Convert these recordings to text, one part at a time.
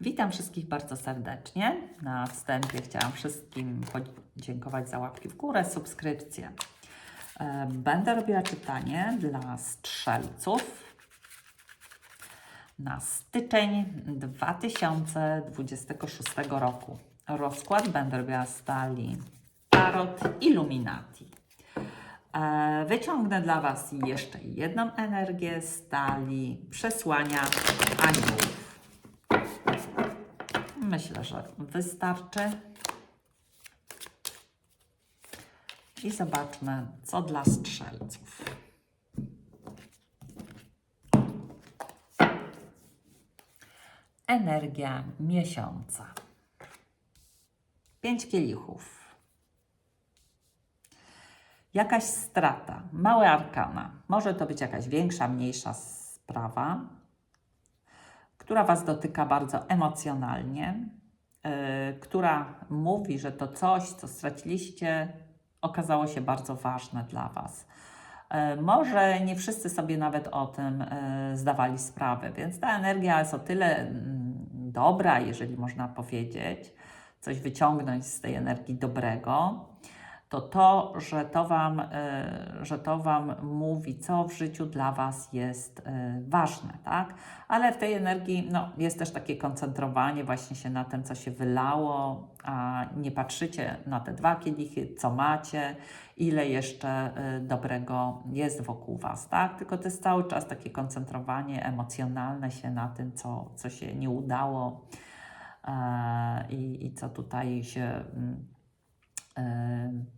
Witam wszystkich bardzo serdecznie. Na wstępie chciałam wszystkim podziękować za łapki w górę, subskrypcję. E, Będę robiła czytanie dla strzelców na styczeń 2026 roku. Rozkład będę robiła z talii Tarot Illuminati. E, Wyciągnę dla Was jeszcze jedną energię z talii przesłania aniołów. Myślę, że wystarczy. I zobaczmy, co dla strzelców. Energia miesiąca. Pięć kielichów. Jakaś strata, małe arkana. Może to być jakaś większa, mniejsza sprawa, która Was dotyka bardzo emocjonalnie, yy, która mówi, że to coś, co straciliście, okazało się bardzo ważne dla Was. Yy, może nie wszyscy sobie nawet o tym yy, zdawali sprawę, więc ta energia jest o tyle mm, dobra, jeżeli można powiedzieć, coś wyciągnąć z tej energii dobrego, to to, że to Wam, e, że to wam mówi, co w życiu dla Was jest e, ważne, tak? Ale w tej energii no, jest też takie koncentrowanie właśnie się na tym, co się wylało, a nie patrzycie na te dwa kielichy, co macie, ile jeszcze e, dobrego jest wokół Was, tak? Tylko to jest cały czas takie koncentrowanie emocjonalne się na tym, co, co się nie udało i, i co tutaj się. Mm,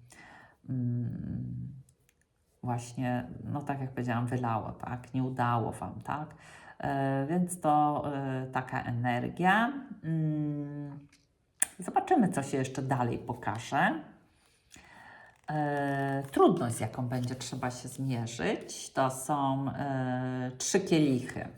właśnie, no tak jak powiedziałam, wylało, tak, nie udało Wam, tak. E, więc to e, taka energia. Mm, zobaczymy, co się jeszcze dalej pokaże. E, trudność, z jaką będzie trzeba się zmierzyć, to są trzy kielichy.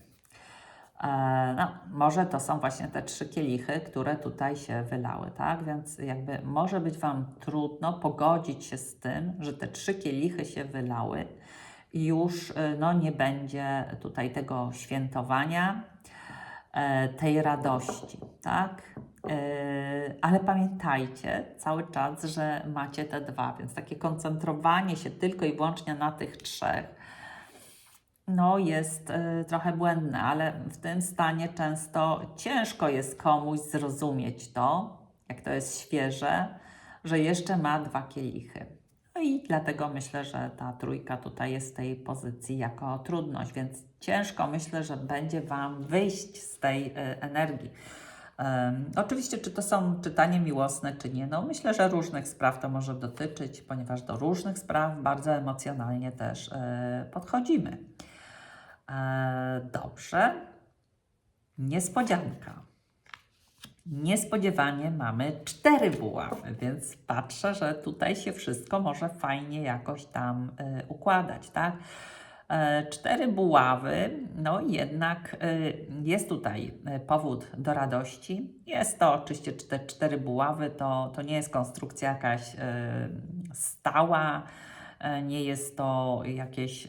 E, no, może to są właśnie te trzy kielichy, które tutaj się wylały, tak? Więc jakby może być Wam trudno pogodzić się z tym, że te trzy kielichy się wylały i już e, no, nie będzie tutaj tego świętowania, e, tej radości, tak? Ale pamiętajcie cały czas, że macie te dwa, więc takie koncentrowanie się tylko i wyłącznie na tych trzech no, jest y, trochę błędne, ale w tym stanie często ciężko jest komuś zrozumieć to, jak to jest świeże, że jeszcze ma dwa kielichy. No i dlatego myślę, że ta trójka tutaj jest w tej pozycji jako trudność, więc ciężko myślę, że będzie Wam wyjść z tej y, energii. Um, oczywiście, czy to są czytanie miłosne, czy nie, no myślę, że różnych spraw to może dotyczyć, ponieważ do różnych spraw bardzo emocjonalnie też y, podchodzimy. E, dobrze. Niespodzianka. Niespodziewanie mamy cztery buławy, więc patrzę, że tutaj się wszystko może fajnie jakoś tam y, układać, tak? E, cztery buławy, no jednak jest tutaj powód do radości. Jest to oczywiście te cztery buławy, to, to nie jest konstrukcja jakaś stała, nie jest to jakieś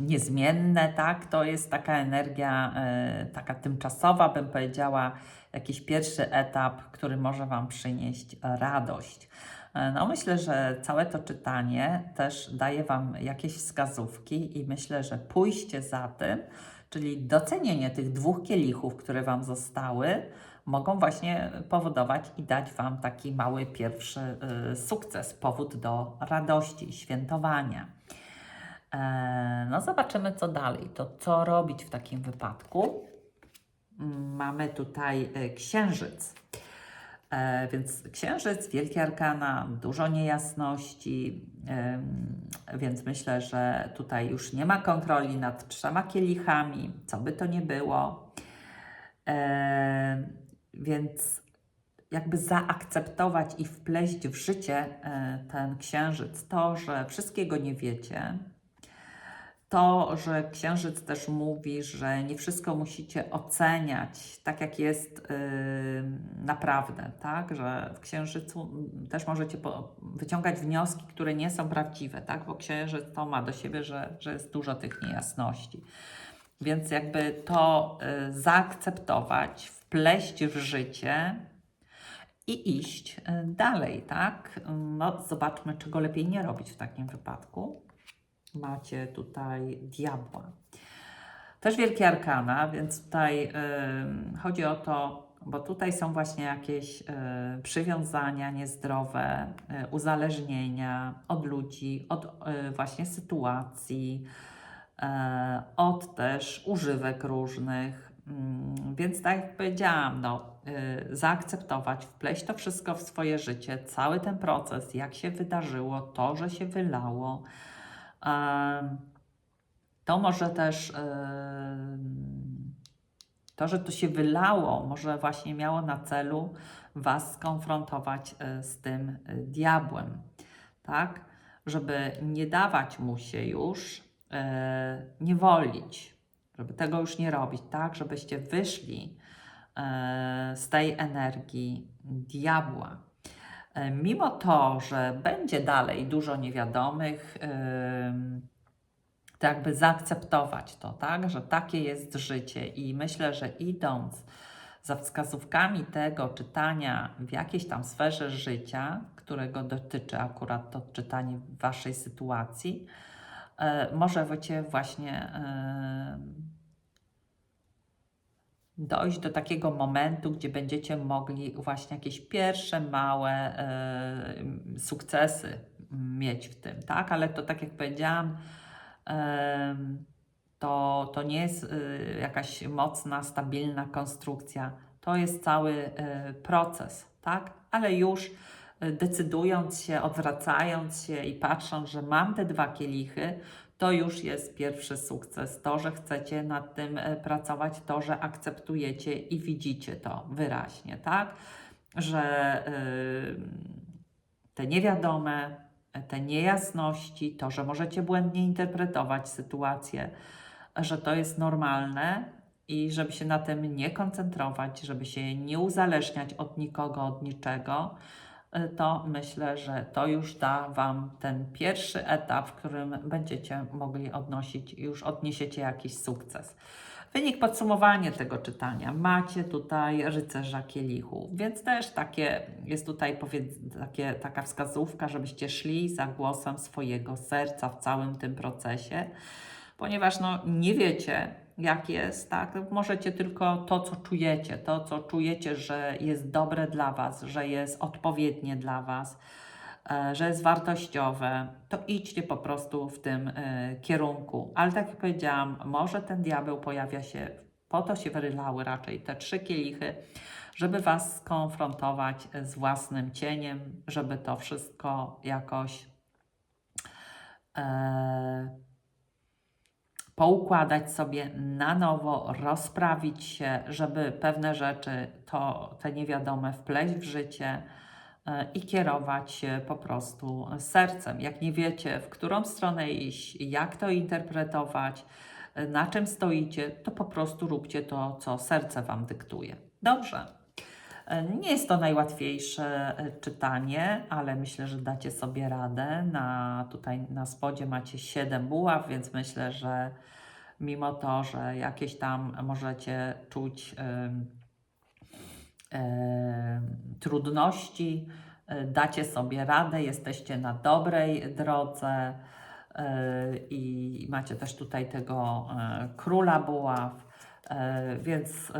niezmienne, tak? To jest taka energia, e, taka tymczasowa, bym powiedziała, jakiś pierwszy etap, który może Wam przynieść radość. E, no, myślę, że całe to czytanie też daje Wam jakieś wskazówki i myślę, że pójście za tym, czyli docenienie tych dwóch kielichów, które Wam zostały, mogą właśnie powodować i dać Wam taki mały pierwszy y, sukces, powód do radości, świętowania. E, no, zobaczymy, co dalej. To co robić w takim wypadku? Mamy tutaj e, księżyc. E, więc księżyc, wielkie arkana, dużo niejasności, więc myślę, że tutaj już nie ma kontroli nad trzema kielichami, co by to nie było. Więc jakby zaakceptować i wpleść w życie ten księżyc, to, że wszystkiego nie wiecie, to, że księżyc też mówi, że nie wszystko musicie oceniać tak, jak jest yy, naprawdę, tak? Że w księżycu też możecie wyciągać wnioski, które nie są prawdziwe, tak? Bo księżyc to ma do siebie, że, że jest dużo tych niejasności. Więc jakby to y, zaakceptować, wpleść w życie i iść y, dalej, tak? No, zobaczmy, czego lepiej nie robić w takim wypadku. Macie tutaj diabła. Też wielkie arkana, więc tutaj chodzi o to, bo tutaj są właśnie jakieś y, przywiązania niezdrowe, y, uzależnienia od ludzi, od y, właśnie sytuacji, od też używek różnych. Mm, Więc tak jak powiedziałam, no, zaakceptować, wpleść to wszystko w swoje życie, cały ten proces, jak się wydarzyło, to, że się wylało. To może też to, że to się wylało, może właśnie miało na celu Was skonfrontować e, z tym e, diabłem, tak? Żeby nie dawać mu się już e, niewolić, żeby tego już nie robić, tak? Żebyście wyszli z tej energii diabła. E, Mimo to, że będzie dalej dużo niewiadomych, to jakby zaakceptować to, tak, że takie jest życie i myślę, że idąc za wskazówkami tego czytania w jakiejś tam sferze życia, którego dotyczy akurat to czytanie Waszej sytuacji, e, może wiecie właśnie e, dojść do takiego momentu, gdzie będziecie mogli właśnie jakieś pierwsze małe sukcesy mieć w tym, tak? Ale to tak jak powiedziałam, to, to nie jest y, jakaś mocna, stabilna konstrukcja. To jest cały y, proces, tak? Ale już y, decydując się, odwracając się i patrząc, że mam te dwa kielichy, to już jest pierwszy sukces. To, że chcecie nad tym y, pracować, to, że akceptujecie i widzicie to wyraźnie, tak? Że y, te niewiadome, te niejasności, to, że możecie błędnie interpretować sytuację, że to jest normalne i żeby się na tym nie koncentrować, żeby się nie uzależniać od nikogo, od niczego, to myślę, że to już da Wam ten pierwszy etap, w którym będziecie mogli odnosić, już odniesiecie jakiś sukces. Wynik podsumowanie tego czytania. Macie tutaj rycerza kielichu, więc też takie, jest tutaj powiedz, takie, taka wskazówka, żebyście szli za głosem swojego serca w całym tym procesie, ponieważ no, nie wiecie, jak jest, tak? Możecie tylko to, co czujecie, to, co czujecie, że jest dobre dla Was, że jest odpowiednie dla Was, e, że jest wartościowe, to idźcie po prostu w tym e, kierunku. Ale tak jak powiedziałam, może ten diabeł pojawia się, po to się wyrylały raczej te trzy kielichy, żeby Was skonfrontować z własnym cieniem, żeby to wszystko jakoś e, poukładać sobie na nowo, rozprawić się, żeby pewne rzeczy, to te niewiadome wpleść w życie e, i kierować się po prostu sercem. Jak nie wiecie, w którą stronę iść, jak to interpretować, e, na czym stoicie, to po prostu róbcie to, co serce Wam dyktuje. Dobrze. Nie jest to najłatwiejsze e, czytanie, ale myślę, że dacie sobie radę. Na, tutaj na spodzie macie 7 buław, więc myślę, że mimo to, że jakieś tam możecie czuć em, em, trudności, e, dacie sobie radę, jesteście na dobrej drodze e, i macie też tutaj tego króla buław, więc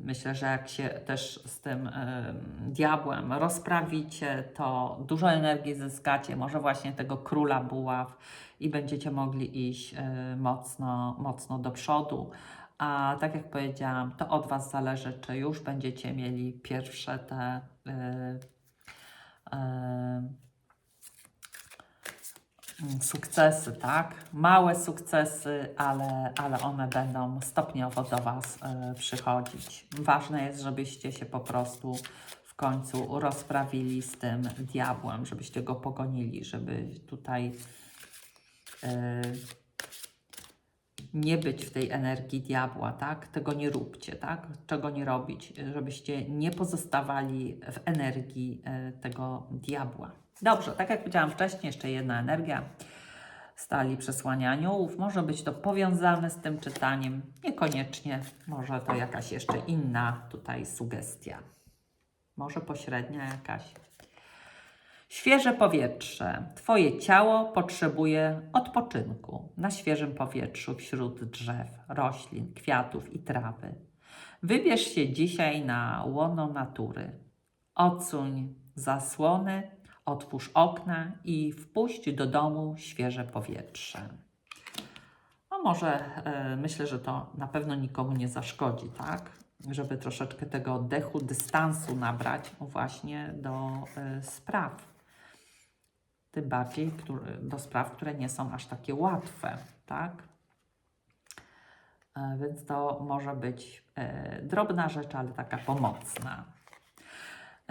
myślę, że jak się też z tym e, diabłem rozprawicie, to dużo energii zyskacie, może właśnie tego króla buław i będziecie mogli iść e, mocno, mocno do przodu. A tak jak powiedziałam, to od Was zależy, czy już będziecie mieli pierwsze te e, mm, sukcesy, tak? Małe sukcesy, ale, ale one będą stopniowo do Was e, przychodzić. Ważne jest, żebyście się po prostu w końcu rozprawili z tym diabłem, żebyście go pogonili, żeby tutaj e, nie być w tej energii diabła, tak? Tego nie róbcie, tak? Czego nie robić, żebyście nie pozostawali w energii e, tego diabła. Dobrze, tak jak powiedziałam wcześniej, jeszcze jedna energia. stali przesłania aniołów. Może być to powiązane z tym czytaniem, niekoniecznie. Może to jakaś jeszcze inna tutaj sugestia. Może pośrednia jakaś. Świeże powietrze. Twoje ciało potrzebuje odpoczynku na świeżym powietrzu wśród drzew, roślin, kwiatów i trawy. Wybierz się dzisiaj na łono natury. Odsuń zasłony, otwórz okna i wpuść do domu świeże powietrze. No może e, myślę, że to na pewno nikomu nie zaszkodzi, tak? Żeby troszeczkę tego oddechu, dystansu nabrać właśnie do e, spraw. Tym bardziej który, do spraw, które nie są aż takie łatwe, tak? E, Więc to może być drobna rzecz, ale taka pomocna.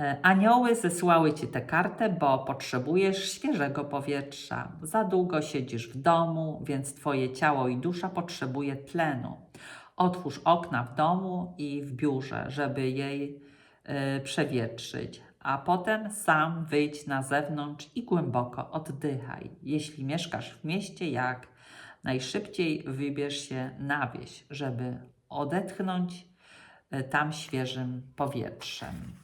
E, Anioły zesłały ci tę kartę, bo potrzebujesz świeżego powietrza. Za długo siedzisz w domu, więc twoje ciało i dusza potrzebuje tlenu. Otwórz okna w domu i w biurze, żeby jej e, przewietrzyć, a potem sam wyjdź na zewnątrz i głęboko oddychaj. Jeśli mieszkasz w mieście, jak najszybciej wybierz się na wieś, żeby odetchnąć e, tam świeżym powietrzem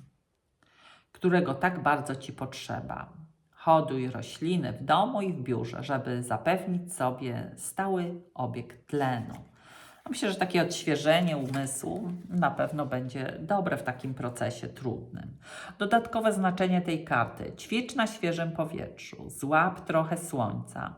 którego tak bardzo Ci potrzeba. Hoduj rośliny w domu i w biurze, żeby zapewnić sobie stały obieg tlenu. Myślę, że takie odświeżenie umysłu na pewno będzie dobre w takim procesie trudnym. Dodatkowe znaczenie tej karty: ćwicz na świeżym powietrzu, złap trochę słońca,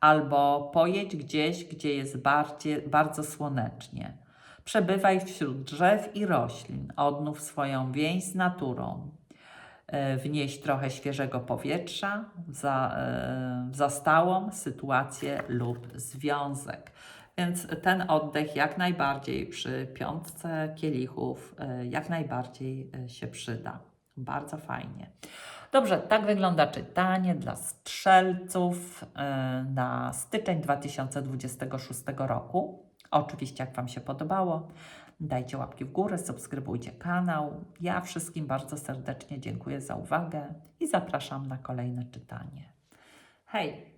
albo pojedź gdzieś, gdzie jest bardziej, bardzo słonecznie. Przebywaj wśród drzew i roślin, odnów swoją więź z naturą, wnieść trochę świeżego powietrza za, e, w zastałą sytuację lub związek. Więc ten oddech jak najbardziej przy piątce kielichów e, jak najbardziej e, się przyda. Bardzo fajnie. Dobrze, tak wygląda czytanie dla strzelców e, na styczeń 2026 roku. Oczywiście, jak Wam się podobało, dajcie łapki w górę, subskrybujcie kanał. Ja wszystkim bardzo serdecznie dziękuję za uwagę i zapraszam na kolejne czytanie. Hej!